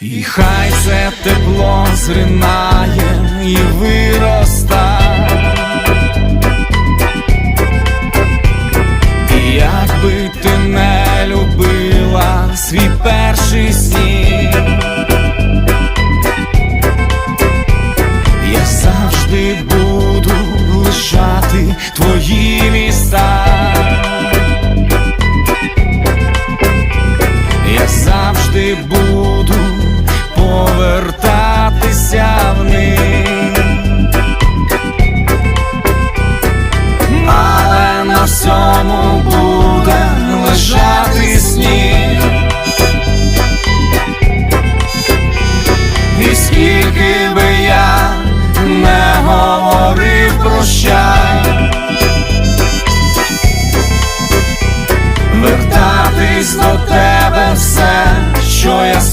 І хай це тепло зринає і вироста. І як би ти не любила свій перший сніг, я завжди буду лишати твої міста. Я завжди буду всьому буде лежати сніг, і скільки би я не говорив прощай, вертатись до тебе все, що я